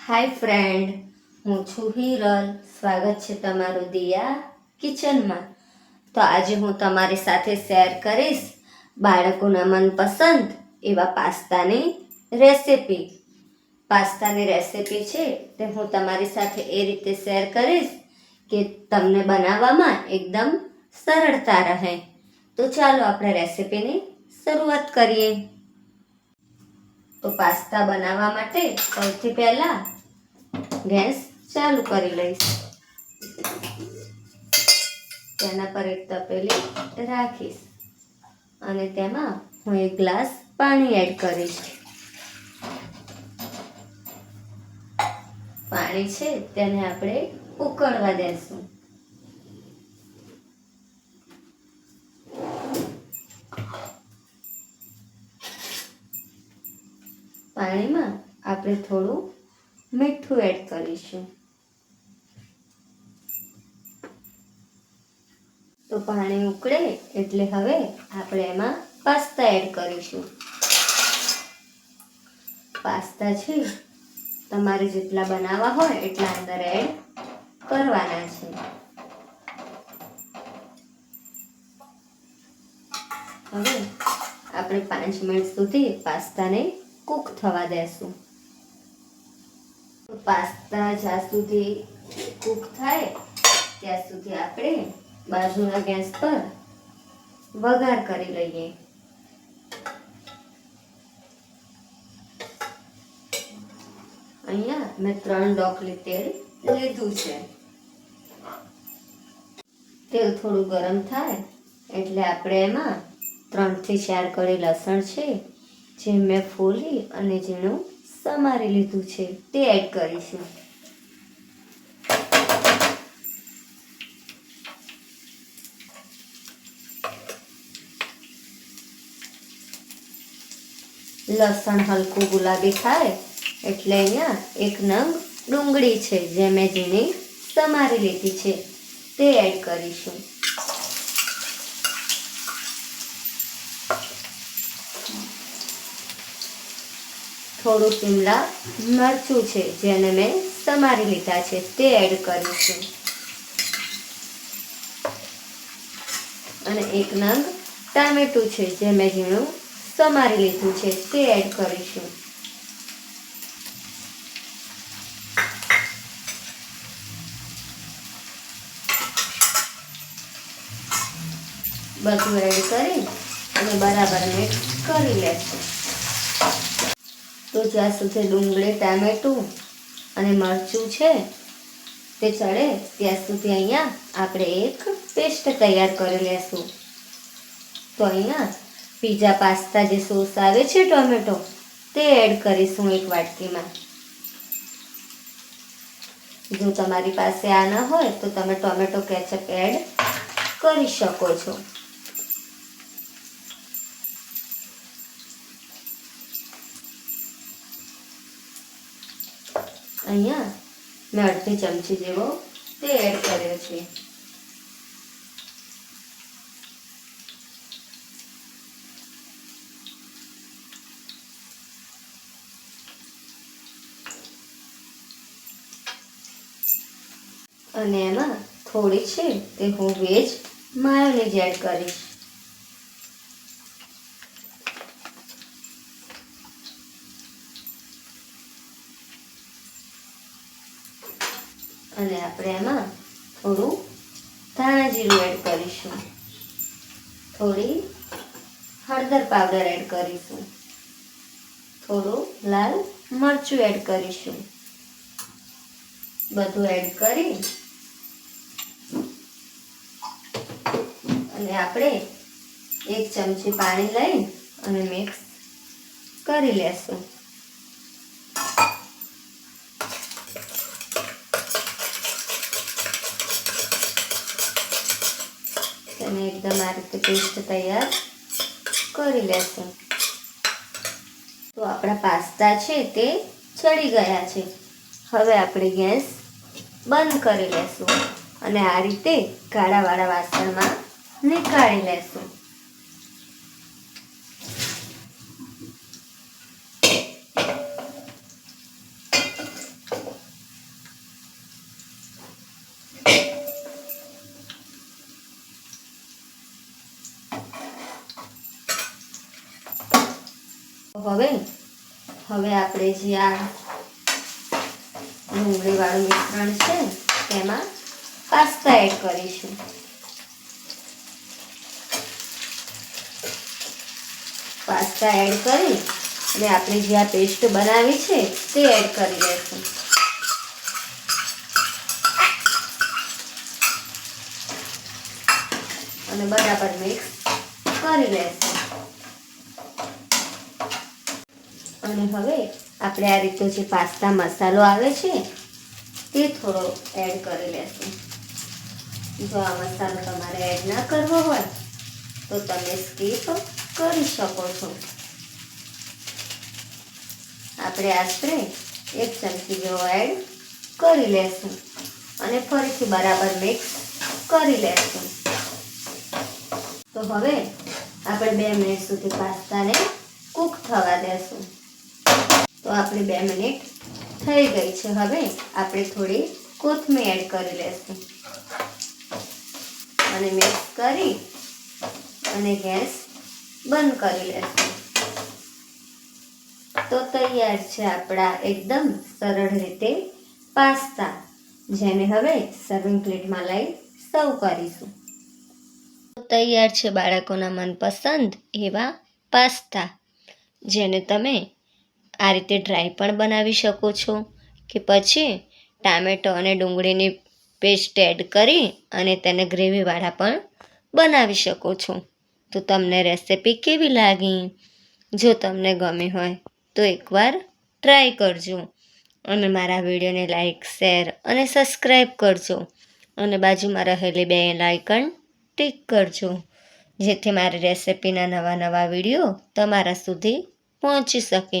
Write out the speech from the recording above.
હાય friend હું છું હિરલ. સ્વાગત છે તમારું દિયા કિચનમાં. તો આજે હું તમારી સાથે શેર કરીશ બાળકોના મનપસંદ એવા પાસ્તાની રેસિપી. પાસ્તાની રેસિપી છે તે હું તમારી સાથે એ રીતે શેર કરીશ કે તમને બનાવવામાં એકદમ સરળતા રહે. તો ચાલો આપણે રેસિપીની શરૂઆત કરીએ. તો પાસ્તા બનાવવા માટે સૌથી પહેલાં ગેસ ચાલુ કરી લઈશ. તેના પર એક તપેલી રાખીશ અને તેમાં હું એક ગ્લાસ પાણી એડ કરીશ. પાણી છે તેને આપણે ઉકળવા દેશું. પાણીમાં આપણે થોડું મીઠું એડ કરીશું. તો પાણી ઉકળે એટલે હવે આપણે એમાં પાસ્તા એડ કરીશું. પાસ્તા છે, તમારે જેટલા બનાવવા હોય એટલા અંદર એડ કરવાના છે. હવે આપણે પાંચ મિનિટ સુધી પાસ્તાને કૂક થવા દેશું. પાસ્તા જ્યાં સુધી કૂક થાય, ત્યાં સુધી આપણે બાજુના ગેસ પર વઘાર કરી લઈએ. અહીંયા મેં ત્રણ ડોકલી તેલ લીધું છે. તેલ થોડું ગરમ થાય, એટલે આપણે એમાં ત્રણથી ચાર કળી લસણ છે જે મેં ફોલી અને જેનું સમારી લીધું છે, તે એડ કરીશું લસણ હલકું ગુલાબી થાય એટલે અહીંયા એક નંગ ડુંગળી છે, જે મેં જેની સમારી લીધી છે, તે એડ કરીશું થોડું શિમલા મરચું છે, જેને મેં સમારી લીધા છે, તે એડ કરીશું અને એક નંગ ટામેટું છે, જે મેં ઝીણું સમારી લીધું છે, તે એડ કરીશું. બધું એડ કરી અને બરાબર મિક્સ કરી લેશું. તો જ્યાં સુધી ડુંગળી ટામેટું અને મરચું છે તે ચડે, ત્યાં સુધી અહીંયા આપણે એક પેસ્ટ તૈયાર કરી લેશું. તો અહીંયા પીઝા પાસ્તા જે સોસ આવે છે, ટોમેટો, તે એડ કરીશું એક વાટકીમાં. જો તમારી પાસે આ ન હોય, તો તમે ટોમેટો કેચઅપ એડ કરી શકો છો. અહીંયા મેં અડધી ચમચી જેવો તે એડ કર્યો છે. અને એમાં થોડી છે તે હું વેજ માયોનીઝ એડ કરીશ. અને આપણે એમાં થોડું ધાણા જીરું એડ કરીશું. થોડી હળદર પાવડર એડ કરીશું. થોડું લાલ મરચું એડ કરીશું. બધું એડ કરી અને આપણે એક ચમચી પાણી લઈ અને મિક્સ કરી લેશું. તેને એકદમ આ રીતે પેસ્ટ તૈયાર કરી લેશું. તો આપણા પાસ્તા છે તે ચડી ગયા છે. હવે આપણે ગેસ બંધ કરી લેશું અને આ રીતે કાળાવાળા વાસણમાં નીકાળી લેશું. હવે હવે આપણે જે આ ડુંગળીવાળું મિશ્રણ છે, તેમાં પાસ્તા એડ કરીશું. પાસ્તા એડ કરી અને આપણે જે આ પેસ્ટ બનાવી છે, તે એડ કરી લેશું અને બરાબર મિક્સ કરી લેશું અને હવે આપણે આ રીતનો જે પાસ્તા મસાલો આવે છે, તે થોડો એડ કરી લેશું. જો આ મસાલો તમારે એડ ના કરવો હોય, તો તમે સ્કીપ કરી શકો છો. આપણે આશરે એક ચમચી જેવો એડ કરી લેશું અને ફરીથી બરાબર મિક્સ કરી લેશું. તો હવે આપણે બે મિનિટ સુધી પાસ્તાને કૂક થવા દેશું. તો આપણી બે મિનિટ થઈ ગઈ છે. હવે આપણે થોડી કોથમીર એડ કરી લેશું. અને મિક્સ કરી અને ગેસ બંધ કરી લેશું. તો તૈયાર છે આપણા એકદમ સરળ રીતે પાસ્તા, જેને હવે સર્વિંગ પ્લેટમાં લઈ સર્વ કરીશું. તૈયાર છે બાળકોના મનપસંદ એવા પાસ્તા, જેને તમે આ રીતે ડ્રાય પણ બનાવી શકો છો કે પછી ટામેટો અને ડુંગળીની પેસ્ટ એડ કરી અને તેને ગ્રેવીવાળા પણ બનાવી શકો છો. તો તમને રેસિપી કેવી લાગી? જો તમને ગમી હોય તો એકવાર ટ્રાય કરજો અને મારા વિડીયોને લાઈક શેર અને સબસ્ક્રાઈબ કરજો અને બાજુમાં રહેલી બે લાઇકન ટિક કરજો, જેથી મારી રેસિપીના નવા નવા વીડિયો તમારા સુધી પહોંચી શકે.